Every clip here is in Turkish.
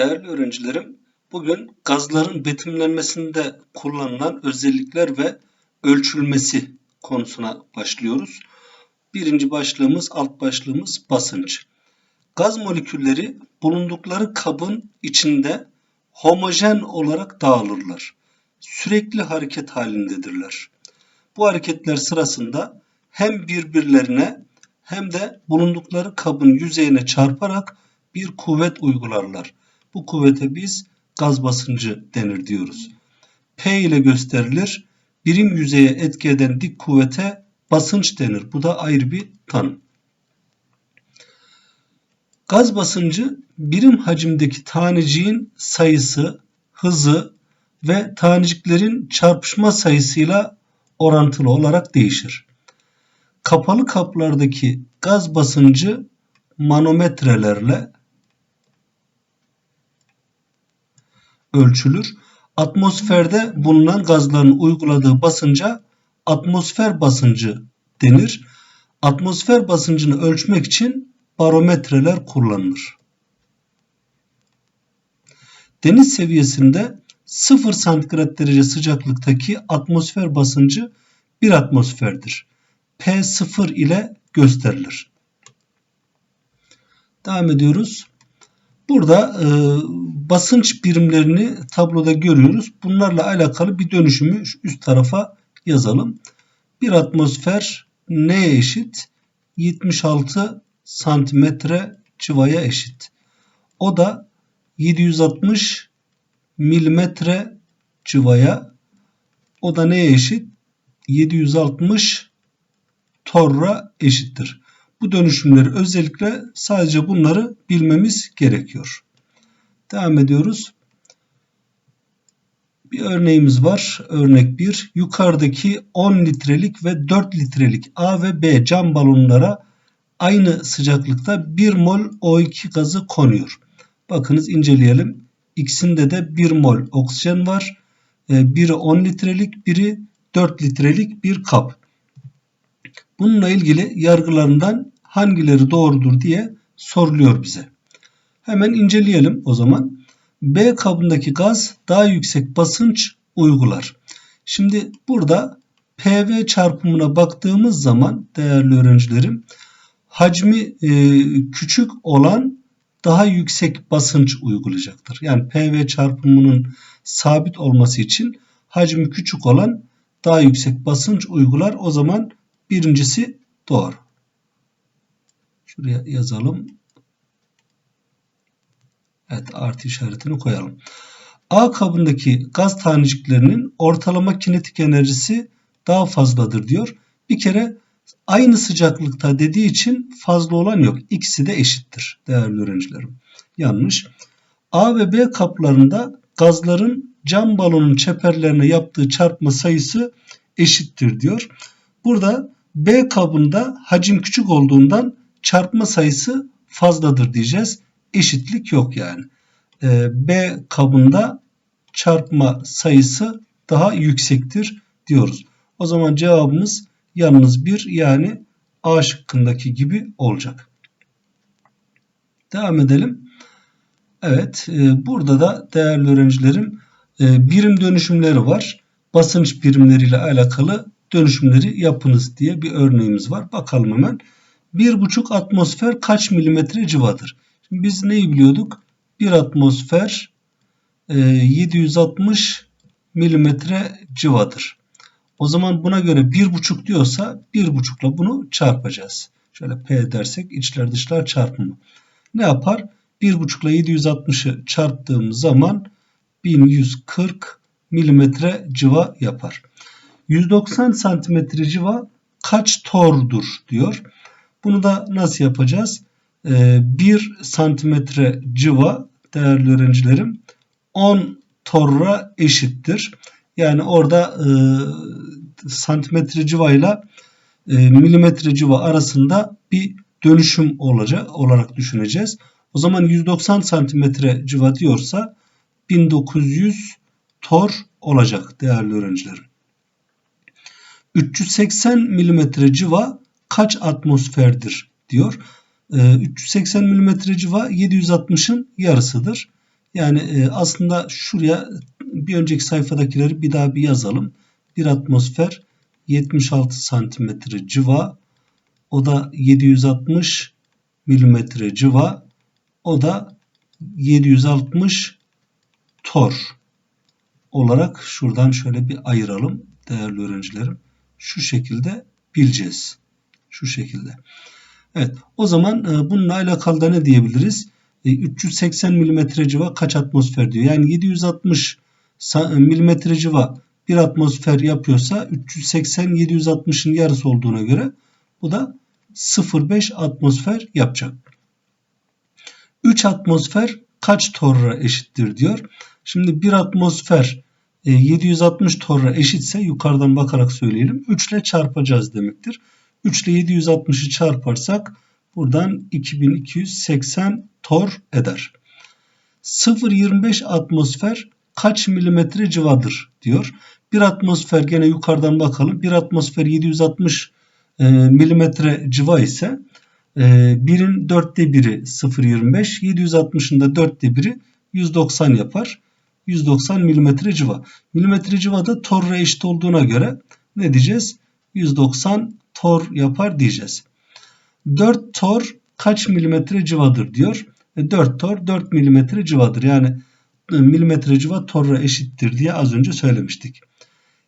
Değerli öğrencilerim, bugün gazların betimlenmesinde kullanılan özellikler ve ölçülmesi konusuna başlıyoruz. Birinci başlığımız, alt başlığımız basınç. Gaz molekülleri bulundukları kabın içinde homojen olarak dağılırlar. Sürekli hareket halindedirler. Bu hareketler sırasında hem birbirlerine hem de bulundukları kabın yüzeyine çarparak bir kuvvet uygularlar. Bu kuvvete biz gaz basıncı denir diyoruz. P ile gösterilir. Birim yüzeye etki eden dik kuvvete basınç denir. Bu da ayrı bir tanım. Gaz basıncı birim hacimdeki taneciğin sayısı, hızı ve taneciklerin çarpışma sayısıyla orantılı olarak değişir. Kapalı kaplardaki gaz basıncı manometrelerle ölçülür. Atmosferde bulunan gazların uyguladığı basınca atmosfer basıncı denir. Atmosfer basıncını ölçmek için barometreler kullanılır. Deniz seviyesinde 0 santigrat derece sıcaklıktaki atmosfer basıncı 1 atmosferdir. P0 ile gösterilir. Devam ediyoruz. Burada e, basınç birimlerini tabloda görüyoruz. Bunlarla alakalı bir dönüşümü üst tarafa yazalım. Bir atmosfer neye eşit? 76 santimetre civaya eşit. O da 760 milimetre civaya. O da neye eşit? 760 torra eşittir. Bu dönüşümleri özellikle sadece bunları bilmemiz gerekiyor. Devam ediyoruz. Bir örneğimiz var. Örnek 1. Yukarıdaki 10 litrelik ve 4 litrelik A ve B cam balonlara aynı sıcaklıkta 1 mol O2 gazı konuyor. Bakınız inceleyelim. İkisinde de 1 mol oksijen var. Ee, biri 10 litrelik, biri 4 litrelik bir kap. Bununla ilgili yargılarından hangileri doğrudur diye soruluyor bize. Hemen inceleyelim o zaman. B kabındaki gaz daha yüksek basınç uygular. Şimdi burada PV çarpımına baktığımız zaman değerli öğrencilerim hacmi e, küçük olan daha yüksek basınç uygulayacaktır. Yani PV çarpımının sabit olması için hacmi küçük olan daha yüksek basınç uygular. O zaman birincisi doğru. Şuraya yazalım. Evet artı işaretini koyalım. A kabındaki gaz taneciklerinin ortalama kinetik enerjisi daha fazladır diyor. Bir kere aynı sıcaklıkta dediği için fazla olan yok. İkisi de eşittir değerli öğrencilerim. Yanlış. A ve B kaplarında gazların cam balonun çeperlerine yaptığı çarpma sayısı eşittir diyor. Burada B kabında hacim küçük olduğundan çarpma sayısı fazladır diyeceğiz. Eşitlik yok yani. Ee, B kabında çarpma sayısı daha yüksektir diyoruz. O zaman cevabımız yalnız bir yani A şıkkındaki gibi olacak. Devam edelim. Evet e, burada da değerli öğrencilerim e, birim dönüşümleri var. Basınç birimleriyle alakalı dönüşümleri yapınız diye bir örneğimiz var. Bakalım hemen. 1,5 atmosfer kaç milimetre civadır? Şimdi biz neyi biliyorduk? 1 atmosfer 760 e, milimetre civadır. O zaman buna göre 1,5 diyorsa 1,5 ile bunu çarpacağız. Şöyle P dersek içler dışlar çarpımı. Ne yapar? 1,5 ile 760'ı çarptığımız zaman 1140 milimetre civa yapar. 190 santimetre civa kaç tordur diyor. Bunu da nasıl yapacağız? 1 ee, santimetre civa değerli öğrencilerim 10 torra eşittir. Yani orada e, santimetre civa ile e, milimetre civa arasında bir dönüşüm olacak olarak düşüneceğiz. O zaman 190 santimetre civa diyorsa 1900 tor olacak değerli öğrencilerim. 380 milimetre civa kaç atmosferdir diyor. 380 ee, mm civa 760'ın yarısıdır. Yani e, aslında şuraya bir önceki sayfadakileri bir daha bir yazalım. Bir atmosfer 76 santimetre civa. O da 760 milimetre civa. O da 760 tor olarak şuradan şöyle bir ayıralım değerli öğrencilerim. Şu şekilde bileceğiz. Şu şekilde. Evet o zaman e, bununla alakalı da ne diyebiliriz? 380 mm civa kaç atmosfer diyor. Yani 760 mm civa bir atmosfer yapıyorsa 380 760'ın yarısı olduğuna göre bu da 0,5 atmosfer yapacak. 3 atmosfer kaç torra eşittir diyor. Şimdi bir atmosfer 760 e, torra eşitse yukarıdan bakarak söyleyelim. 3 ile çarpacağız demektir. 3 ile 760'ı çarparsak buradan 2280 tor eder. 0.25 atmosfer kaç milimetre civadır diyor. Bir atmosfer gene yukarıdan bakalım. Bir atmosfer 760 e, milimetre civa ise e, birin dörtte biri 0.25 760'ın da dörtte biri 190 yapar. 190 milimetre civa. Milimetre civa da torra eşit olduğuna göre ne diyeceğiz? 190 tor yapar diyeceğiz. 4 tor kaç milimetre civadır diyor. E 4 tor 4 milimetre civadır. Yani e, milimetre civa torra eşittir diye az önce söylemiştik.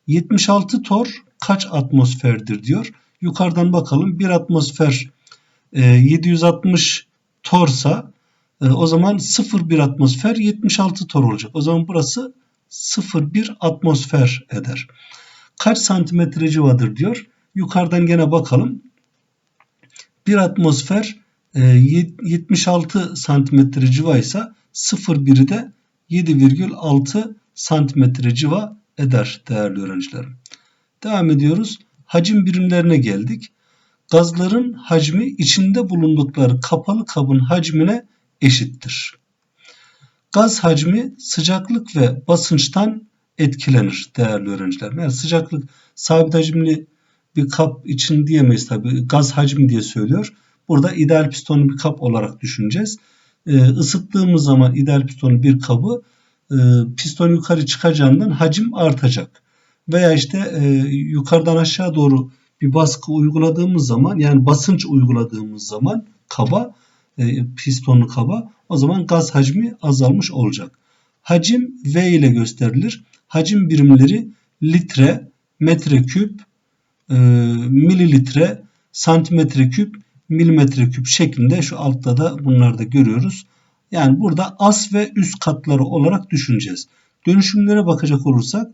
76 tor kaç atmosferdir diyor. Yukarıdan bakalım. Bir atmosfer e, 760 torsa e, o zaman 0,1 atmosfer 76 tor olacak. O zaman burası 0,1 atmosfer eder. Kaç santimetre civadır diyor. Yukarıdan gene bakalım. Bir atmosfer 76 e, santimetre civa ise 0,1'i de 7,6 santimetre civa eder değerli öğrencilerim. Devam ediyoruz. Hacim birimlerine geldik. Gazların hacmi içinde bulundukları kapalı kabın hacmine eşittir. Gaz hacmi sıcaklık ve basınçtan etkilenir değerli öğrenciler. Yani sıcaklık sabit hacimli bir kap için diyemeyiz tabi. Gaz hacmi diye söylüyor. Burada ideal pistonlu bir kap olarak düşüneceğiz. E, ısıttığımız zaman ideal pistonlu bir kabı e, piston yukarı çıkacağından hacim artacak. Veya işte e, yukarıdan aşağı doğru bir baskı uyguladığımız zaman yani basınç uyguladığımız zaman kaba e, pistonlu kaba o zaman gaz hacmi azalmış olacak. Hacim V ile gösterilir. Hacim birimleri litre, metreküp, e, mililitre, santimetre küp, milimetre küp şeklinde şu altta da bunları da görüyoruz. Yani burada as ve üst katları olarak düşüneceğiz. Dönüşümlere bakacak olursak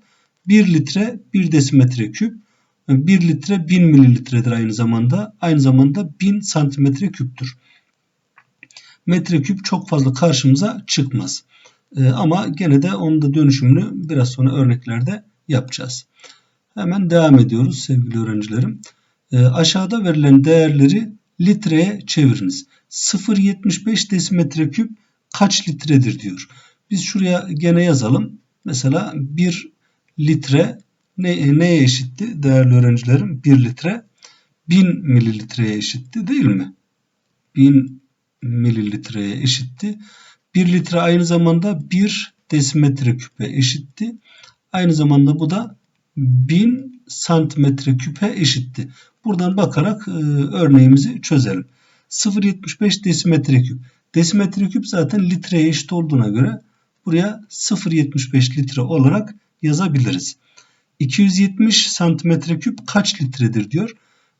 1 litre 1 desimetre küp, 1 litre 1000 mililitredir aynı zamanda. Aynı zamanda 1000 santimetre küptür metreküp çok fazla karşımıza çıkmaz. E, ama gene de onun da dönüşümünü biraz sonra örneklerde yapacağız. Hemen devam ediyoruz sevgili öğrencilerim. E, aşağıda verilen değerleri litreye çeviriniz. 0.75 desimetre küp kaç litredir diyor. Biz şuraya gene yazalım. Mesela 1 litre ne, neye eşitti değerli öğrencilerim? 1 litre 1000 mililitreye eşitti değil mi? 1000 mililitreye eşitti. 1 litre aynı zamanda 1 desimetre küpe eşitti. Aynı zamanda bu da 1000 santimetre küpe eşitti. Buradan bakarak e, örneğimizi çözelim. 0.75 desimetre küp. Desimetre küp zaten litreye eşit olduğuna göre buraya 0.75 litre olarak yazabiliriz. 270 santimetre küp kaç litredir diyor.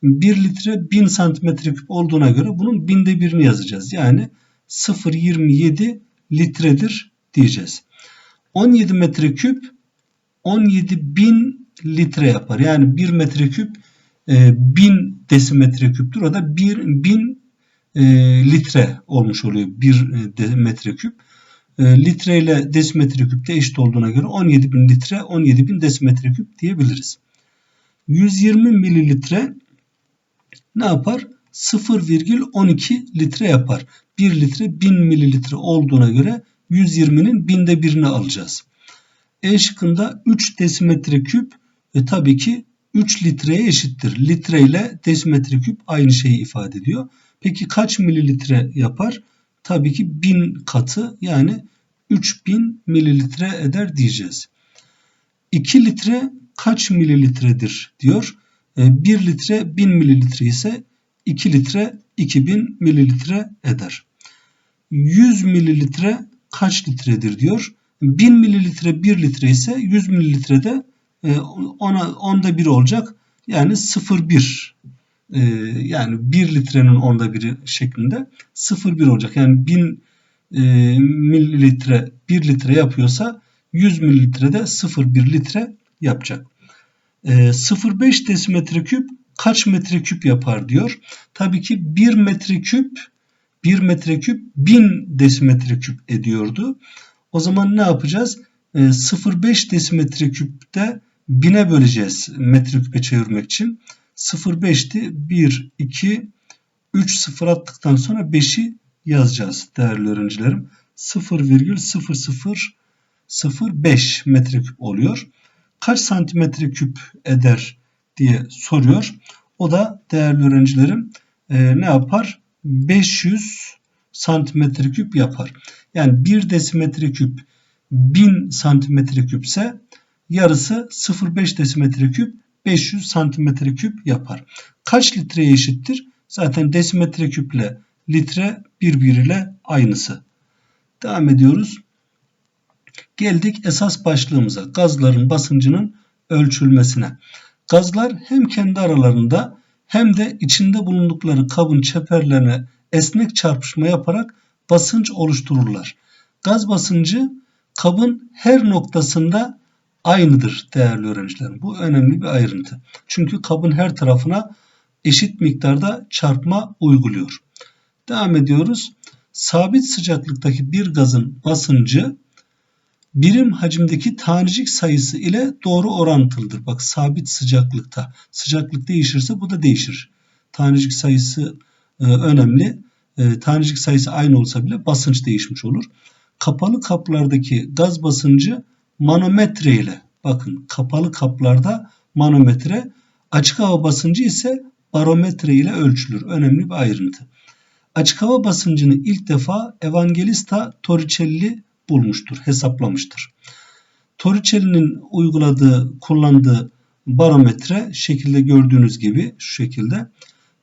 1 litre 1000 santimetre küp olduğuna göre bunun binde birini yazacağız. Yani 0.27 litredir diyeceğiz. 17 metreküp 17 bin litre yapar. Yani 1 metreküp e, 1000 desimetre küptür. O da 1 bin e, litre olmuş oluyor 1 e, metreküp. E, litre ile desimetre küp de eşit olduğuna göre 17 bin litre 17 bin desimetre küp diyebiliriz. 120 mililitre ne yapar? 0,12 litre yapar. 1 litre 1000 mililitre olduğuna göre 120'nin binde birini alacağız. E şıkkında 3 desimetre küp e, tabii ki 3 litreye eşittir. Litre ile desimetre küp aynı şeyi ifade ediyor. Peki kaç mililitre yapar? Tabii ki 1000 katı yani 3000 mililitre eder diyeceğiz. 2 litre kaç mililitredir diyor. 1 litre 1000 mililitre ise 2 litre 2000 mililitre eder. 100 mililitre kaç litredir diyor. 1000 mililitre 1 litre ise 100 mililitre de e, ona onda 1 olacak. Yani 0,1 e, yani 1 litrenin onda biri şeklinde 0,1 olacak. Yani 1000 e, mililitre 1 litre yapıyorsa 100 mililitre de 0,1 litre yapacak. 0,5 desimetre küp kaç metreküp yapar diyor. Tabii ki 1 metreküp 1 metreküp 1000 desimetre küp ediyordu. O zaman ne yapacağız? 0,5 desimetre küpte 1000'e böleceğiz metreküpe çevirmek için. 0,5'ti. 1, 2, 3 sıfır attıktan sonra 5'i yazacağız değerli öğrencilerim. 0,0005 metreküp oluyor. Kaç santimetre küp eder diye soruyor. O da değerli öğrencilerim e, ne yapar? 500 santimetre küp yapar. Yani 1 desimetre küp 1000 santimetre küpse yarısı 0,5 desimetre küp 500 santimetre küp yapar. Kaç litreye eşittir? Zaten desimetre küple litre birbiriyle aynısı. Devam ediyoruz. Geldik esas başlığımıza. Gazların basıncının ölçülmesine. Gazlar hem kendi aralarında hem de içinde bulundukları kabın çeperlerine esnek çarpışma yaparak basınç oluştururlar. Gaz basıncı kabın her noktasında aynıdır değerli öğrencilerim. Bu önemli bir ayrıntı. Çünkü kabın her tarafına eşit miktarda çarpma uyguluyor. Devam ediyoruz. Sabit sıcaklıktaki bir gazın basıncı birim hacimdeki tanecik sayısı ile doğru orantılıdır. Bak sabit sıcaklıkta. Sıcaklık değişirse bu da değişir. Tanecik sayısı e, önemli. E, tanecik sayısı aynı olsa bile basınç değişmiş olur. Kapalı kaplardaki gaz basıncı manometre ile bakın kapalı kaplarda manometre açık hava basıncı ise barometre ile ölçülür. Önemli bir ayrıntı. Açık hava basıncını ilk defa Evangelista Torricelli bulmuştur, hesaplamıştır. Torricelli'nin uyguladığı, kullandığı barometre şekilde gördüğünüz gibi şu şekilde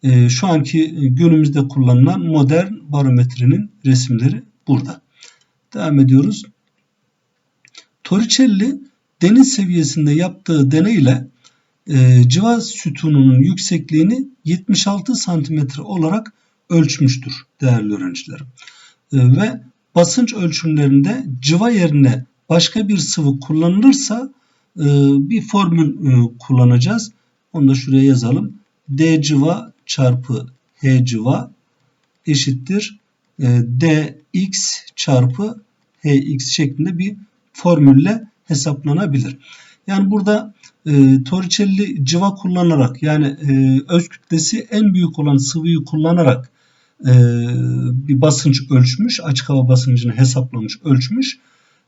e, şu anki günümüzde kullanılan modern barometrenin resimleri burada. Devam ediyoruz. Torricelli deniz seviyesinde yaptığı deneyle e, civa sütununun yüksekliğini 76 santimetre olarak ölçmüştür değerli öğrencilerim. E, ve basınç ölçümlerinde cıva yerine başka bir sıvı kullanılırsa e, bir formül e, kullanacağız. Onu da şuraya yazalım. D cıva çarpı H cıva eşittir e, dx çarpı hx şeklinde bir formülle hesaplanabilir. Yani burada e, Torricelli cıva kullanarak yani e, öz kütlesi en büyük olan sıvıyı kullanarak e, bir basınç ölçmüş. Açık hava basıncını hesaplamış, ölçmüş.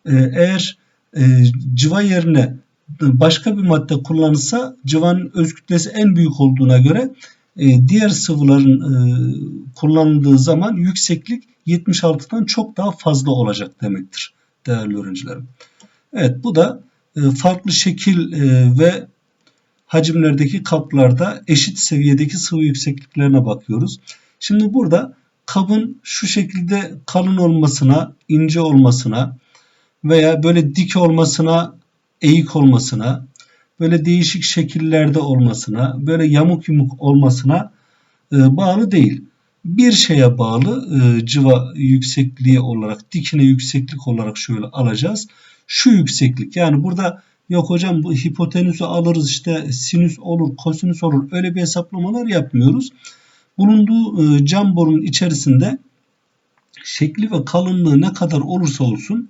E, eğer e, cıva yerine başka bir madde kullanılsa cıvanın öz kütlesi en büyük olduğuna göre e, diğer sıvıların e, kullanıldığı zaman yükseklik 76'dan çok daha fazla olacak demektir değerli öğrencilerim. Evet bu da e, farklı şekil e, ve hacimlerdeki kaplarda eşit seviyedeki sıvı yüksekliklerine bakıyoruz. Şimdi burada kabın şu şekilde kalın olmasına, ince olmasına veya böyle dik olmasına, eğik olmasına, böyle değişik şekillerde olmasına, böyle yamuk yumuk olmasına e, bağlı değil. Bir şeye bağlı e, cıva yüksekliği olarak, dikine yükseklik olarak şöyle alacağız. Şu yükseklik yani burada yok hocam bu hipotenüsü alırız işte sinüs olur, kosinüs olur öyle bir hesaplamalar yapmıyoruz bulunduğu e, cam borunun içerisinde şekli ve kalınlığı ne kadar olursa olsun,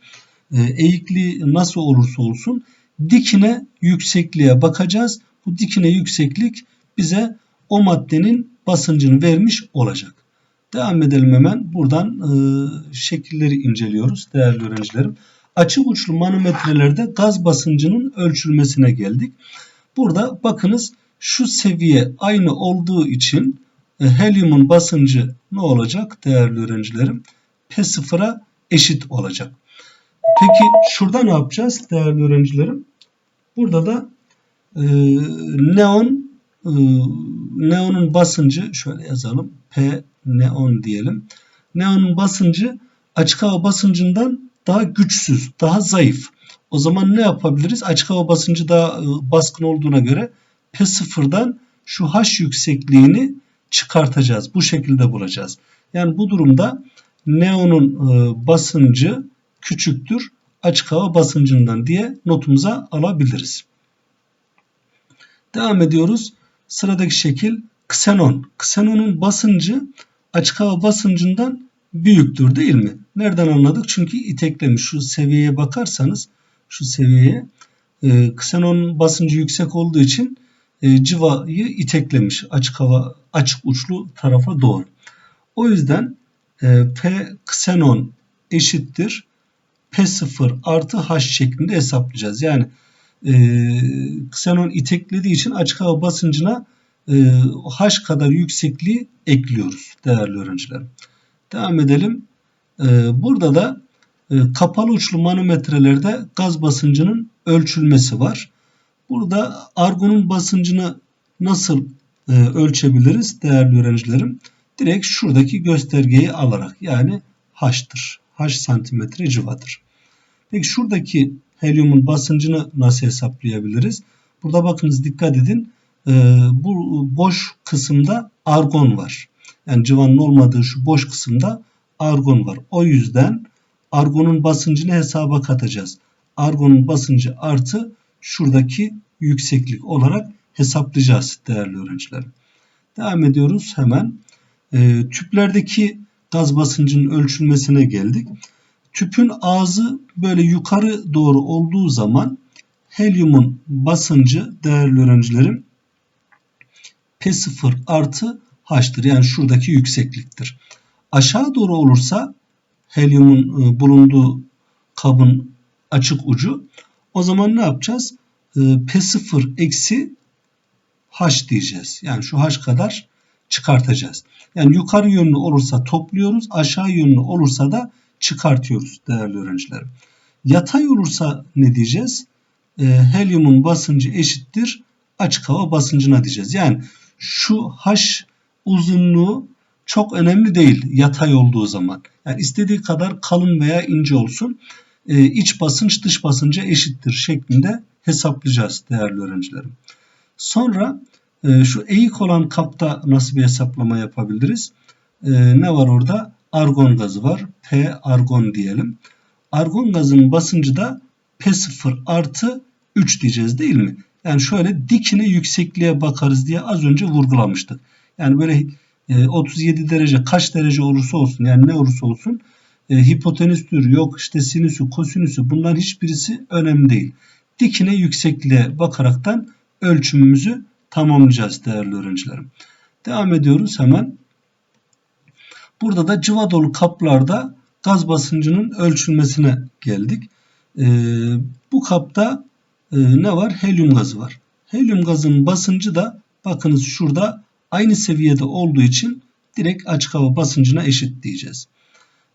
e, eğikliği nasıl olursa olsun dikine yüksekliğe bakacağız. Bu dikine yükseklik bize o maddenin basıncını vermiş olacak. Devam edelim hemen. Buradan e, şekilleri inceliyoruz değerli öğrencilerim. Açık uçlu manometrelerde gaz basıncının ölçülmesine geldik. Burada bakınız şu seviye aynı olduğu için e, helyumun basıncı ne olacak değerli öğrencilerim? P0'a eşit olacak. Peki şurada ne yapacağız değerli öğrencilerim? Burada da e, neon e, neonun basıncı şöyle yazalım. P neon diyelim. Neonun basıncı açık hava basıncından daha güçsüz, daha zayıf. O zaman ne yapabiliriz? Açık hava basıncı daha e, baskın olduğuna göre P0'dan şu H yüksekliğini çıkartacağız. Bu şekilde bulacağız. Yani bu durumda neonun e, basıncı küçüktür açık hava basıncından diye notumuza alabiliriz. Devam ediyoruz. Sıradaki şekil ksenon. Ksenonun basıncı açık hava basıncından büyüktür değil mi? Nereden anladık? Çünkü iteklemiş. Şu seviyeye bakarsanız şu seviyeye e, ksenon basıncı yüksek olduğu için e, civayı iteklemiş açık hava açık uçlu tarafa doğru. O yüzden e, P ksenon eşittir P0 artı H şeklinde hesaplayacağız. Yani e, ksenon iteklediği için açık hava basıncına H kadar yüksekliği ekliyoruz değerli öğrencilerim. Devam edelim. E, burada da e, kapalı uçlu manometrelerde gaz basıncının ölçülmesi var. Burada argonun basıncını nasıl e, ölçebiliriz değerli öğrencilerim? Direkt şuradaki göstergeyi alarak yani H'tır. H santimetre civadır. Peki şuradaki helyumun basıncını nasıl hesaplayabiliriz? Burada bakınız dikkat edin. E, bu boş kısımda argon var. Yani civanın olmadığı şu boş kısımda argon var. O yüzden argonun basıncını hesaba katacağız. Argonun basıncı artı şuradaki yükseklik olarak hesaplayacağız değerli öğrencilerim. Devam ediyoruz hemen. E, tüplerdeki gaz basıncının ölçülmesine geldik. Tüpün ağzı böyle yukarı doğru olduğu zaman helyumun basıncı değerli öğrencilerim P0 artı H'tır. Yani şuradaki yüksekliktir. Aşağı doğru olursa helyumun e, bulunduğu kabın açık ucu o zaman ne yapacağız? E, P0 eksi H diyeceğiz. Yani şu H kadar çıkartacağız. Yani yukarı yönlü olursa topluyoruz. Aşağı yönlü olursa da çıkartıyoruz değerli öğrencilerim. Yatay olursa ne diyeceğiz? E, helyumun basıncı eşittir açık hava basıncına diyeceğiz. Yani şu H uzunluğu çok önemli değil yatay olduğu zaman. Yani istediği kadar kalın veya ince olsun. E, iç basınç dış basınca eşittir şeklinde hesaplayacağız değerli öğrencilerim. Sonra e, şu eğik olan kapta nasıl bir hesaplama yapabiliriz? E, ne var orada? Argon gazı var. P argon diyelim. Argon gazının basıncı da P0 artı 3 diyeceğiz değil mi? Yani şöyle dikine yüksekliğe bakarız diye az önce vurgulamıştık. Yani böyle 37 e, derece kaç derece olursa olsun yani ne olursa olsun e, hipotenüstür yok işte sinüsü kosinüsü bunların hiçbirisi önemli değil. Dikine yüksekliğe bakaraktan ölçümümüzü tamamlayacağız değerli öğrencilerim. Devam ediyoruz hemen. Burada da cıva dolu kaplarda gaz basıncının ölçülmesine geldik. E, bu kapta e, ne var? Helyum gazı var. Helyum gazının basıncı da bakınız şurada aynı seviyede olduğu için direkt açık hava basıncına eşit diyeceğiz.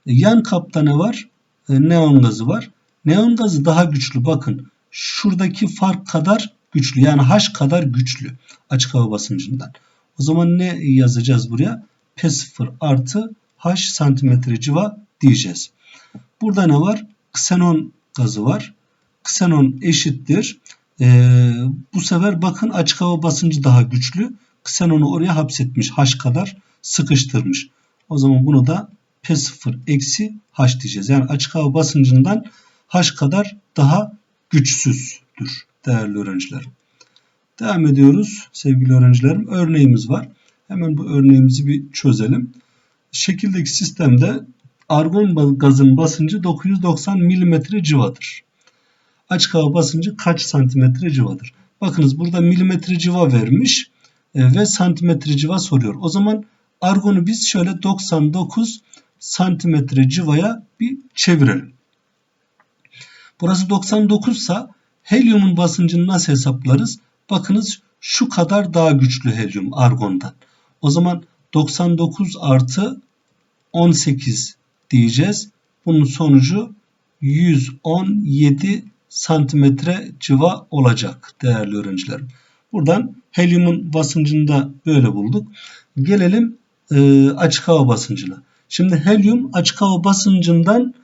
E, yan kapta ne var? E, neon gazı var. Neon gazı daha güçlü. Bakın şuradaki fark kadar güçlü. Yani H kadar güçlü açık hava basıncından. O zaman ne yazacağız buraya? P0 artı H santimetre civa diyeceğiz. Burada ne var? Ksenon gazı var. Ksenon eşittir. Ee, bu sefer bakın açık hava basıncı daha güçlü. Ksenonu oraya hapsetmiş. H kadar sıkıştırmış. O zaman bunu da P0 eksi H diyeceğiz. Yani açık hava basıncından H kadar daha güçsüzdür değerli öğrencilerim. Devam ediyoruz sevgili öğrencilerim. Örneğimiz var. Hemen bu örneğimizi bir çözelim. Şekildeki sistemde argon gazın basıncı 990 mm civadır. Açık hava basıncı kaç santimetre civadır? Bakınız burada milimetre civa vermiş e, ve santimetre civa soruyor. O zaman argonu biz şöyle 99 santimetre civaya bir çevirelim. Burası 99 ise helyumun basıncını nasıl hesaplarız? Bakınız şu kadar daha güçlü helyum argondan. O zaman 99 artı 18 diyeceğiz. Bunun sonucu 117 santimetre civa olacak değerli öğrencilerim. Buradan helyumun basıncını da böyle bulduk. Gelelim e, açık hava basıncına. Şimdi helyum açık hava basıncından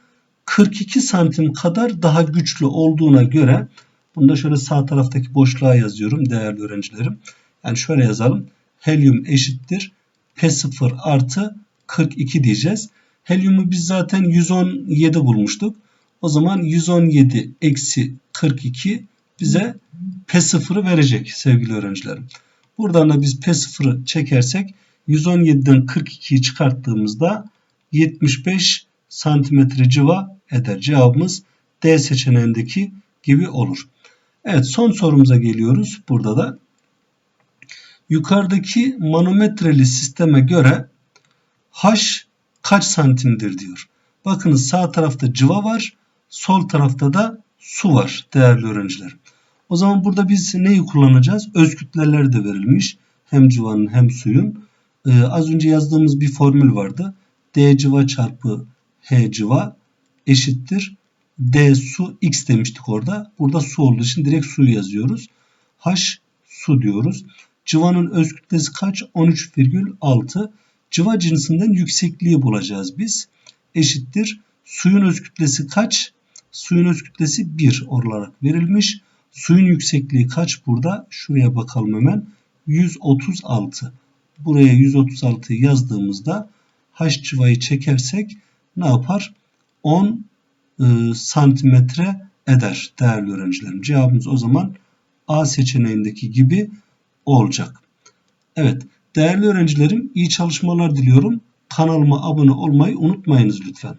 42 santim kadar daha güçlü olduğuna göre bunu da şöyle sağ taraftaki boşluğa yazıyorum değerli öğrencilerim. Yani şöyle yazalım. Helyum eşittir P0 artı 42 diyeceğiz. Helyumu biz zaten 117 bulmuştuk. O zaman 117 eksi 42 bize P0'ı verecek sevgili öğrencilerim. Buradan da biz P0'ı çekersek 117'den 42'yi çıkarttığımızda 75 santimetre civa eder. Cevabımız D seçeneğindeki gibi olur. Evet son sorumuza geliyoruz. Burada da yukarıdaki manometreli sisteme göre H kaç santimdir diyor. Bakınız sağ tarafta civa var. Sol tarafta da su var değerli öğrenciler. O zaman burada biz neyi kullanacağız? Öz kütleler de verilmiş. Hem civanın hem suyun. Ee, az önce yazdığımız bir formül vardı. D civa çarpı H civa eşittir. D su x demiştik orada. Burada su olduğu için direkt suyu yazıyoruz. H su diyoruz. Civanın öz kütlesi kaç? 13,6. Civa cinsinden yüksekliği bulacağız biz. Eşittir. Suyun öz kütlesi kaç? Suyun öz kütlesi 1 olarak verilmiş. Suyun yüksekliği kaç burada? Şuraya bakalım hemen. 136. Buraya 136'yı yazdığımızda H civayı çekersek ne yapar? 10 e, santimetre eder değerli öğrencilerim. Cevabımız o zaman A seçeneğindeki gibi olacak. Evet değerli öğrencilerim iyi çalışmalar diliyorum. Kanalıma abone olmayı unutmayınız lütfen.